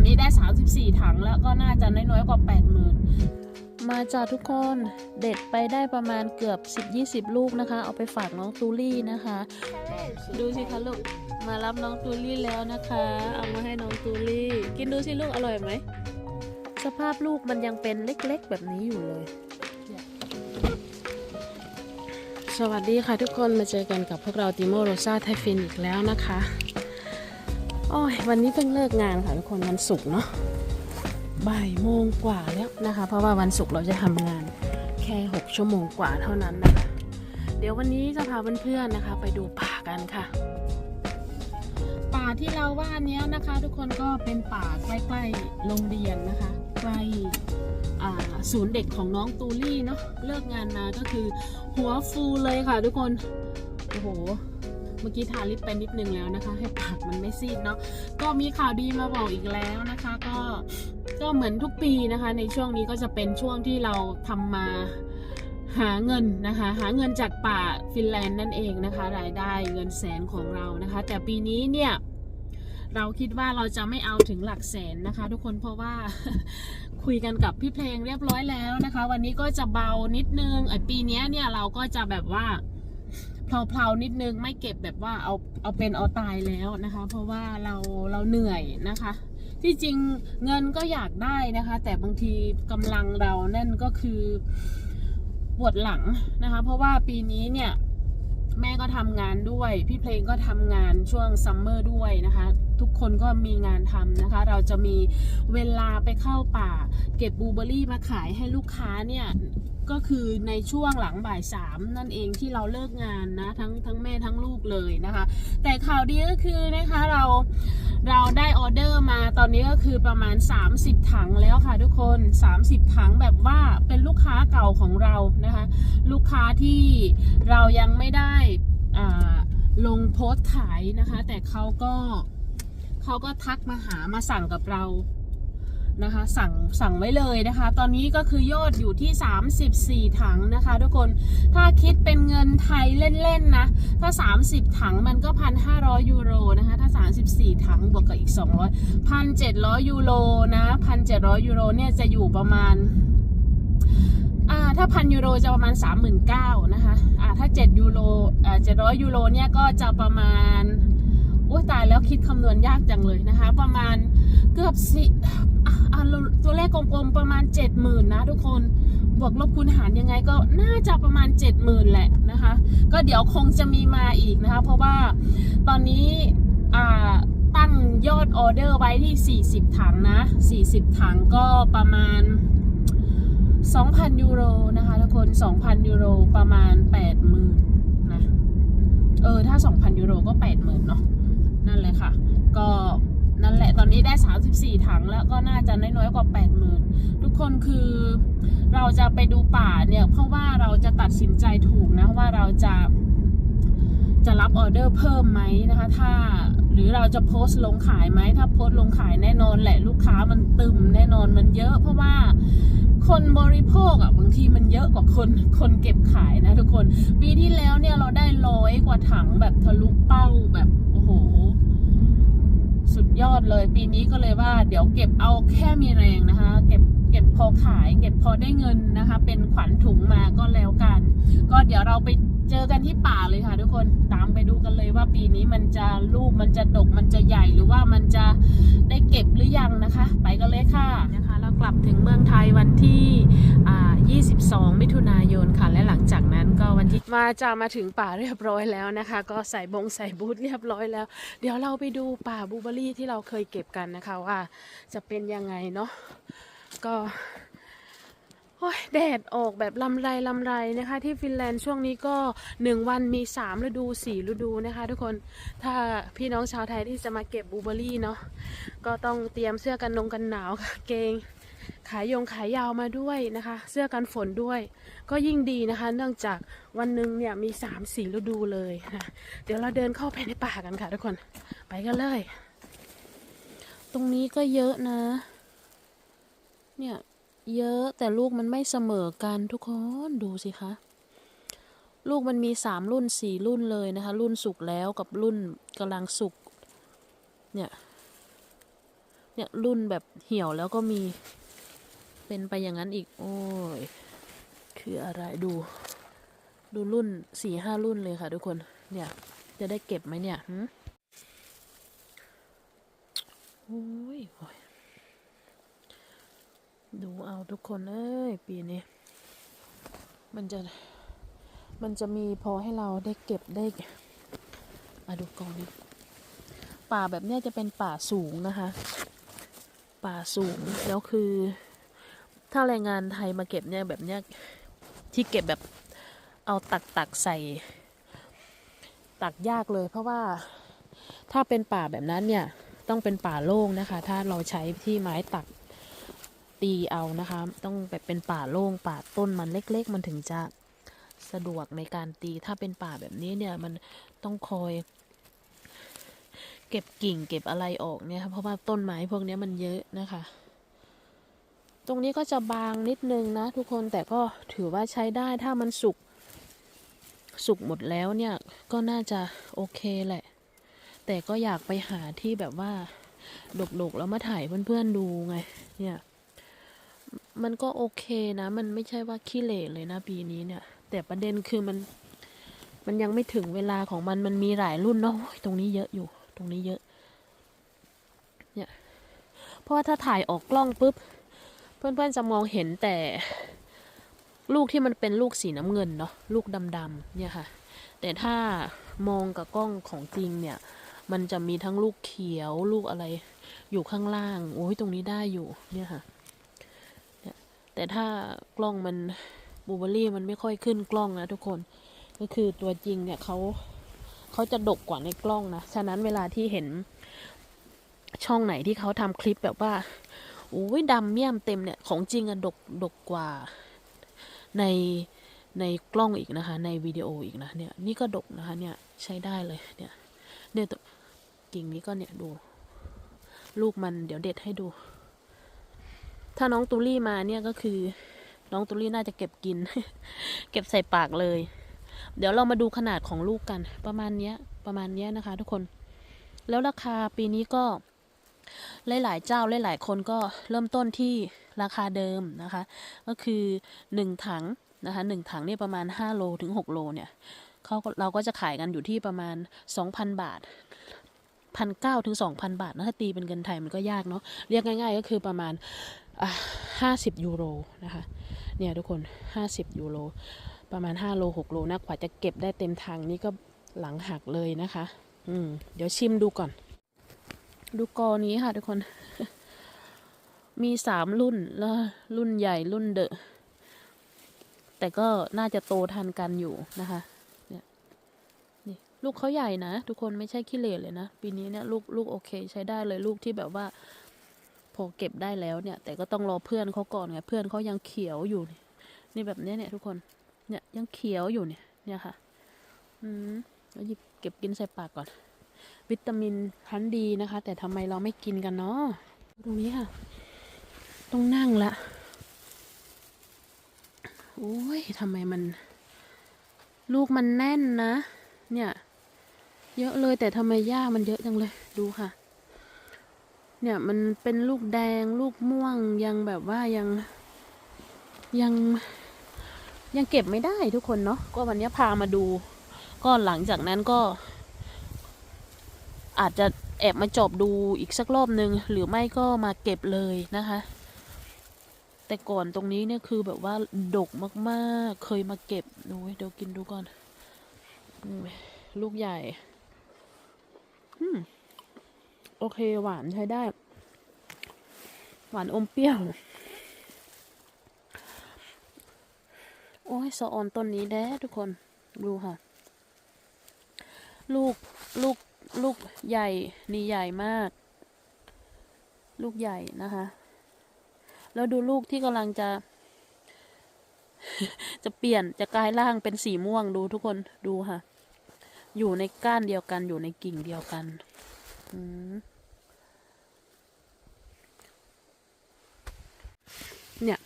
อนนี้ได้ 34 ถังแล้วก็น่าจะน้อยๆกว่า 80,000 มาจากทุกคนเด็ดไปได้ประมาณเกือบ 10-20 ลูกนะคะ เอาไปฝากน้องตูลี่นะคะ ดูสิคะลูก มารับน้องตูลี่แล้วนะคะ เอามาให้น้องตูลี่ กินดูสิลูกอร่อยไหม สภาพลูกมันยังเป็นเล็กๆแบบนี้อยู่เลยสวัสดีค่ะทุกคนมาเจอกันกับพวกเราติโมโรซาไทฟินอีกแล้วนะคะ โอ้ยวันนี้เพิ่งเลิกงานค่ะทุกคนวันศุกร์เนาะบ่ายโมงกว่าแล้วนะคะ เพราะว่าวันศุกร์เราจะทำงานแค่ 6 ชั่วโมงกว่าเท่านั้นนะคะ เดี๋ยววันนี้จะพาเพื่อนๆนะคะ ไปดูป่ากันค่ะ ป่าที่เราว่าเนี้ยนะคะ ทุกคนก็เป็นป่าใกล้ๆโรงเรียนนะคะ ใกล้ศูนย์เด็กของน้องตูลี่เนาะเลิกงานมาก็คือหัวฟูเลยค่ะทุกคนโอ้โห เมื่อกี้ทาลิปไปนิดนึงแล้วนะคะ ให้ปากมันไม่ซีดเนาะก็มีข่าวดีมาบอกอีกแล้วนะคะ ก็ก็เหมือนทุกปีนะคะ ในช่วงนี้ก็จะเป็นช่วงที่เราทำมาหาเงินนะคะ หาเงินจากป่าฟินแลนด์นั่นเองนะคะ รายได้เงินแสนของเรานะคะ แต่ปีนี้เนี่ยเราคิดว่าเราจะไม่เอาถึงหลักแสนนะคะ ทุกคนเพราะว่าคุยกันกับพี่เพลงเรียบร้อยแล้วนะคะ วันนี้ก็จะเบานิดนึงไอปีนี้เนี่ยเราก็จะแบบว่า เพลาๆนิดนึงไม่เก็บแบบว่าเอาเอาเป็นเอาตายแล้วนะคะ เพราะว่าเราเราเหนื่อยนะคะ ที่จริงเงินก็อยากได้นะคะ แต่บางทีกำลังเรานั่นก็คือปวดหลังนะคะ เพราะว่าปีนี้เนี่ยแม่ก็ทำงานด้วย พี่เพลงก็ทำงานช่วงซัมเมอร์ด้วยนะคะ ทุกคนก็มีงานทำนะคะ เราจะมีเวลาไปเข้าป่า เก็บบูเบอร์รี่มาขายให้ลูกค้าเนี่ย ก็คือในช่วงหลังบ่ายสามนั่นเองที่เราเลิกงานนะทั้งทั้งแม่ทั้งลูกเลยนะคะ แต่ข่าวดีก็คือนะคะเราเราได้ออเดอร์มาตอนนี้ก็คือประมาณ 30 ถังแล้วค่ะทุกคน 30 ถังแบบว่าเป็นลูกค้าเก่าของเรานะคะ ลูกค้าที่เรายังไม่ได้ลงโพสต์ขายนะคะ แต่เขาก็เขาก็ทักมาหามาสั่งกับเรา นะคะ สั่งสั่งไว้เลยนะคะ ตอนนี้ก็คือยอดอยู่ที่ 34 ถังนะคะ ทุกคนถ้าคิดเป็นเงินไทยเล่นๆนะ ถ้า 30 ถังมันก็1,500ยูโรนะคะ ถ้า 34 ถังบวกกับอีก 200 1,700 ยูโรนะ 1,700 ยูโรเนี่ยจะอยู่ประมาณาถ้าพันยูโรจะประมาณ 39,000นะคะอ่าถ้า 7 ยูโรอ่า700 ยูโรเนี่ยก็จะประมาณโอ้ตายแล้วคิดคำนวณยากจังเลยนะคะ ประมาณเกือบสิอ่อ ตัวเลขกลมๆประมาณ 70,000นะทุกคน บวกลบคูณหารยังไงก็น่าจะประมาณ 70,000แหละนะคะ ก็เดี๋ยวคงจะมีมาอีกนะคะ เพราะว่าตอนนี้ตั้งยอดออเดอร์ไว้ที่ 40 ถังนะ 40 ถังก็ประมาณ 2,000 ยูโรนะคะทุกคน 2,000 ยูโรประมาณ 80,000นะ เออ ถ้า 2,000 ยูโรก็8 เนาะ นั่นเลยค่ะ ก็นั่นแหละ ตอนนี้ได้ 34 ถังแล้วก็ น่าจะน้อยๆกว่า80,000ทุกคนคือเราจะไปดูป่าเนี่ย เพราะว่าเราจะตัดสินใจถูกนะว่าเราจะจะรับออเดอร์เพิ่มไหมนะคะ ถ้าหรือเราจะโพสต์ลงขายไหมถ้าโพสต์ลงขายแน่นอนแหละลูกค้ามันตึมแน่นอนมันเยอะ เพราะว่าคนบริโภคอะบางทีมันเยอะกว่าคนคนเก็บขายนะทุกคน ปีที่แล้วเนี่ยเราได้ร้อยกว่าถังแบบทะลุเป้าแบบโอ้โห สุดยอดเลย ปีนี้ก็เลยว่าเดี๋ยวเก็บเอาแค่มีแรงนะคะ เก็บเก็บพอขาย เก็บพอได้เงินนะคะ เป็นขวัญถุงมาก็แล้วกัน ก็เดี๋ยวเราไปเจอกันที่ป่าเลยค่ะ ทุกคนตามไปดูกันเลยว่าปีนี้มันจะลูกมันจะดกมันจะใหญ่หรือว่ามันจะได้เก็บหรือยังนะคะ ไปกันเลยค่ะนะคะ เรากลับถึงเมืองไทยวันที่ 22มิถุนายนค่ะ และหลังจากนั้นก็วันที่มาจะมาถึงป่าเรียบร้อยแล้วนะคะ ก็ใส่บงใส่บูทเรียบร้อยแล้ว เดี๋ยวเราไปดูป่าบูเบอรี่ที่เราเคยเก็บกันนะคะว่าจะเป็นยังไงเนาะก็โอ้ยแดดออกแบบลำไรลำไรนะคะ ที่ฟินแลนด์ช่วงนี้ก็หนึ่งวันมีสามฤดูสี่ฤดูนะคะ ทุกคนถ้าพี่น้องชาวไทยที่จะมาเก็บบูเบอรี่เนาะก็ต้องเตรียมเสื้อกันนงกันหนาวกางเกง ขายยงขายยาวมาด้วยนะคะ เสื้อกันฝนด้วย ก็ยิ่งดีนะคะ เนื่องจากวันหนึ่งเนี่ยมีสามสี่ฤดูเลยนะเดี๋ยวเราเดินเข้าไปในป่ากันค่ะทุกคนไปกันเลย ตรงนี้ก็เยอะนะ เนี่ยเยอะแต่ลูกมันไม่เสมอกันทุกคนดูสิคะลูกมันมีสามรุ่นสี่รุ่นเลยนะคะ รุ่นสุกแล้วกับรุ่นกำลังสุกเนี่ยเนี่ยรุ่นแบบเหี่ยวแล้วก็มี เป็นไปอย่างนั้นอีก โอ้ย คืออะไรดู ดูรุ่นสี่ห้ารุ่นเลยค่ะทุกคน เนี่ย จะได้เก็บไหมเนี่ยหึโอ้ยโอ้ยดูเอาทุกคนเอ้ย ปีนี้ มันจะ มันจะมีพอให้เราได้เก็บได้อะดูกองนี้ป่าแบบเนี้ยจะเป็นป่าสูงนะคะ ป่าสูงแล้วคือ ถ้าแรงงานไทยมาเก็บเนี่ยแบบเนี้ยที่เก็บแบบเอาตักตักใส่ ตักยากเลย เพราะว่าถ้าเป็นป่าแบบนั้นเนี่ยต้องเป็นป่าโล่งนะคะ ถ้าเราใช้ที่ไม้ตักตีเอานะคะ ต้องแบบเป็นป่าโล่งป่าต้นมันเล็ก ๆ มันถึงจะสะดวกในการตีถ้าเป็นป่าแบบนี้เนี่ยมันต้องคอย เก็บกิ่งเก็บอะไรออกเนี่ยค่ะเพราะว่าต้นไม้พวกนี้มันเยอะนะคะ ตรงนี้ก็จะบางนิดนึงนะทุกคนแต่ก็ถือว่าใช้ได้ถ้ามันสุกสุกหมดแล้วเนี่ยก็น่าจะโอเคแหละ แต่ก็อยากไปหาที่แบบว่าดกๆแล้วมาถ่ายเพื่อนๆดูไง เนี่ย มันก็โอเคนะ มันไม่ใช่ว่าขี้เหร่เลยนะปีนี้เนี่ย แต่ประเด็นคือมัน มันยังไม่ถึงเวลาของมันมันมีหลายรุ่นเนาะตรงนี้เยอะอยู่ ตรงนี้เยอะ เนี่ยเพราะว่าถ้าถ่ายออกกล้องปุ๊บ เพื่อนๆจะมองเห็นแต่ลูกที่มันเป็นลูกสีน้ำเงินเนาะลูกดำๆเนี่ยค่ะ แต่ถ้ามองกับกล้องของจริงเนี่ย มันจะมีทั้งลูกเขียวลูกอะไรอยู่ข้างล่างโอ้ยตรงนี้ได้อยู่เนี่ยค่ะเนี่ยแต่ถ้ากล้องมันบูเบอรี่มันไม่ค่อยขึ้นกล้องนะทุกคนก็คือตัวจริงเนี่ยเขาเขาจะดกกว่าในกล้องนะ ฉะนั้นเวลาที่เห็นช่องไหนที่เขาทำคลิปแบบว่า โอ้ยดำเมี่ยมเต็มเนี่ยของจริงอะดกดกกว่าในในกล้องอีกนะคะ ในวิดีโออีกนะเนี่ยนี่ก็ดกนะคะเนี่ยใช้ได้เลยเนี่ยเนี่ยตัวกิ่งนี้ก็เนี่ยดู ลูกมันเดี๋ยวเด็ดให้ดู ถ้าน้องตูลี่มาเนี่ยก็คือ น้องตูลี่น่าจะเก็บกิน เก็บใส่ปากเลย เดี๋ยวเรามาดูขนาดของลูกกัน ประมาณเนี้ยประมาณเนี้ยนะคะ ทุกคน แล้วราคาปีนี้ก็ หลายๆเจ้าหลายๆคนก็เริ่มต้นที่ราคาเดิมนะคะ ก็คือหนึ่งถังนะคะหนึ่งถังเนี่ยประมาณห้าโลถึงหกโลเนี่ยเขาเราก็จะขายกันอยู่ที่ประมาณสองพันบาทพันเก้าถึงสองพันบาทนะถ้าตีเป็นเงินไทยมันก็ยากเนาะเรียกง่าย ๆ ก็คือประมาณห้าสิบยูโรนะคะเนี่ยทุกคนห้าสิบยูโรประมาณห้าโลหกโลนะกว่าจะเก็บได้เต็มถังนี่ก็หลังหักเลยนะคะ อืมเดี๋ยวชิมดูก่อน ดูกอนี้ค่ะทุกคน มีสามรุ่นแล้วรุ่นใหญ่รุ่นเดอะ แต่ก็น่าจะโตทันกันอยู่นะคะ เนี่ยนี่ลูกเขาใหญ่นะ ทุกคนไม่ใช่ขี้เหร่เลยนะ ปีนี้เนี่ยลูกลูกโอเค ใช้ได้เลยลูกที่แบบว่า พอเก็บได้แล้วเนี่ย แต่ก็ต้องรอเพื่อนเขาก่อนไงเพื่อนเขายังเขียวอยู่ นี่นี่แบบเนี้ยเนี่ยทุกคน เนี่ยยังเขียวอยู่เนี่ย เนี่ยค่ะ อืมแล้วหยิบเก็บกินใส่ปากก่อน วิตามินชั้นดีนะคะ แต่ทำไมเราไม่กินกันเนาะตรงนี้ค่ะ ต้องนั่งละโอ้ยทำไมมัน ลูกมันแน่นนะ เนี่ย เยอะเลยแต่ทำไมหญ้ามันเยอะจังเลยดูค่ะ เนี่ยมันเป็นลูกแดง ลูกม่วงยังแบบว่ายังยังยังเก็บไม่ได้ทุกคนเนาะก็วันนี้พามาดู ก็หลังจากนั้นก็ อาจจะแอบมาจอบดูอีกสักรอบนึง หรือไม่ก็มาเก็บเลยนะคะ แต่ก่อนตรงนี้เนี่ยคือแบบว่าดกมากๆ เคยมาเก็บดูเดี๋ยวกินดูก่อน ลูกใหญ่โอเคหวานใช้ได้ หวานอมเปรี้ยว โอ้ยสะออนต้นนี้แด้ทุกคน ดูค่ะ ลูก ลูก ลูกใหญ่นี่ใหญ่มาก ลูกใหญ่นะคะ แล้วดูลูกที่กำลังจะ จะเปลี่ยนจะกลายร่างเป็นสีม่วงดูทุกคนดูค่ะ อยู่ในก้านเดียวกันอยู่ในกิ่งเดียวกันอืมเนี่ย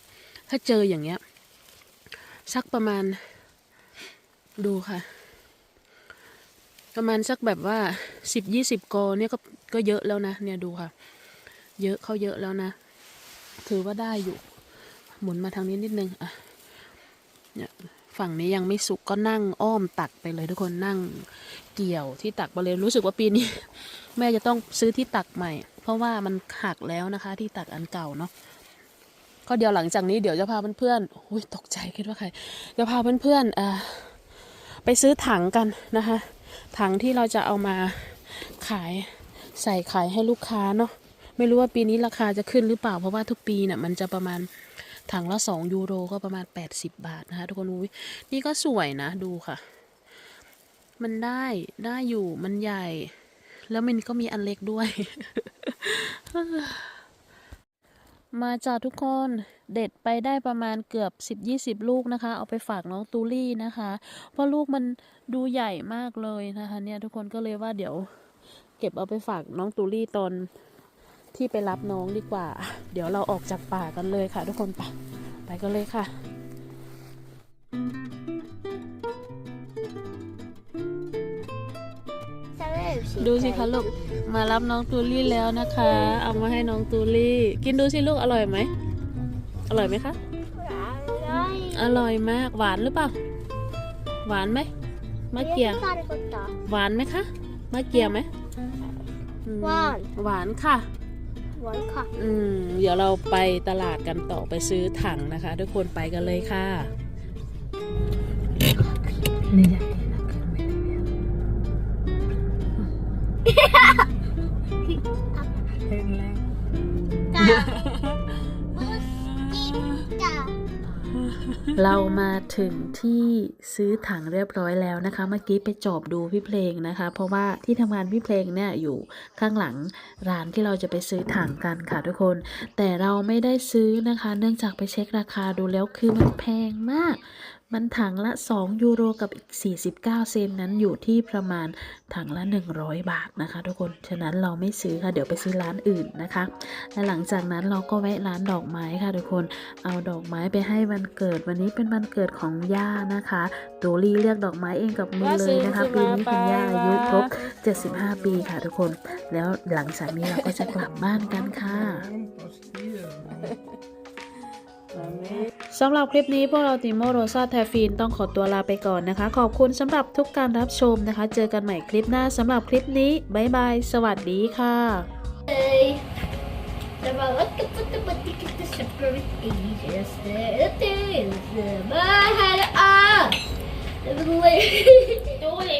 ถ้าเจออย่างเงี้ย สักประมาณ ดูค่ะ ประมาณสักแบบว่าสิบยี่สิบกอเนี่ยก็ก็เยอะแล้วนะ เนี่ยดูค่ะ เยอะเขาเยอะแล้วนะ ถือว่าได้อยู่ หมุนมาทางนี้นิดนึงอะเนี่ยฝั่งนี้ยังไม่สุกก็นั่งอ้อมตักไปเลยทุกคนนั่งเกี่ยวที่ตักไปเลยรู้สึกว่าปีนี้ แม่จะต้องซื้อที่ตักใหม่ เพราะว่ามันหักแล้วนะคะ ที่ตักอันเก่าเนาะก็เดี๋ยวหลังจากนี้เดี๋ยวจะพาเพื่อนๆอุ้ยตกใจคิดว่าใครจะพาเพื่อนๆอ่าไปซื้อถังกันนะคะ ถังที่เราจะเอามาขายใส่ขายให้ลูกค้าเนาะไม่รู้ว่าปีนี้ราคาจะขึ้นหรือเปล่าเพราะว่าทุกปีเนี่ยมันจะประมาณถังละ 2 ยูโรก็ประมาณ 80 บาทนะคะทุกคนอุ้ยนี่ก็สวยนะดูค่ะ มันได้ได้อยู่มันใหญ่ แล้วมันก็มีอันเล็กด้วย มาจาทุกคน เด็ดไปได้ประมาณเกือบ 10-20 ลูกนะคะ เอาไปฝากน้องตูลี่นะคะ เพราะลูกมันดูใหญ่มากเลยนะคะเนี่ยทุกคนก็เลยว่าเดี๋ยวเก็บเอาไปฝากน้องตูลี่ตอนที่ไปรับน้องดีกว่า เดี๋ยวเราออกจากป่ากันเลยค่ะ ทุกคนไปไปกันเลยค่ะดูสิคะลูก มารับน้องตูลี่แล้วนะคะ เอามาให้น้องตูลี่ กินดูสิลูกอร่อยไหม อร่อยไหมคะ อร่อยมาก หวานหรือเปล่า หวานไหมมะเกียหวานไหมคะมะเกียไหมอืมหวาน หวานค่ะ หวานค่ะ อืม เดี๋ยวเราไปตลาดกันต่อไปซื้อถังนะคะ ทุกคนไปกันเลยค่ะนี่ใหญ่นะเกินไม่ได้เห็นแล้ว เรามาถึงที่ซื้อถังเรียบร้อยแล้วนะคะ เมื่อกี้ไปจอบดูพี่เพลงนะคะ เพราะว่าที่ทำงานพี่เพลงเนี่ยอยู่ข้างหลังร้านที่เราจะไปซื้อถังกันค่ะทุกคน แต่เราไม่ได้ซื้อนะคะ เนื่องจากไปเช็คราคาดูแล้วคือมันแพงมาก มันถังละ 2 ยูโรกับอีก 49 เซนนั้นอยู่ที่ประมาณถังละ 100 บาทนะคะ ทุกคนฉะนั้นเราไม่ซื้อค่ะ เดี๋ยวไปซื้อร้านอื่นนะคะ และหลังจากนั้นเราก็แวะร้านดอกไม้ค่ะ ทุกคนเอาดอกไม้ไปให้วันเกิดวันนี้เป็นวันเกิดของย่านะคะตูลี่เลือกดอกไม้เองกับมือเลยนะคะปีนี้คุณย่าอายุครบ 75 ปีค่ะ ทุกคน แล้วหลังจากนี้เราก็จะกลับบ้านกันค่ะ สำหรับคลิปนี้พวกเราติโมโรซาแทฟินต้องขอตัวลาไปก่อนนะคะ ขอบคุณสำหรับทุกการรับชมนะคะ เจอกันใหม่คลิปหน้าสำหรับคลิปนี้บ๊ายบาย สวัสดีค่ะ Hey. Det var vackert, vackert, vackert, det separate ages. Det är det. Bye, här är Det var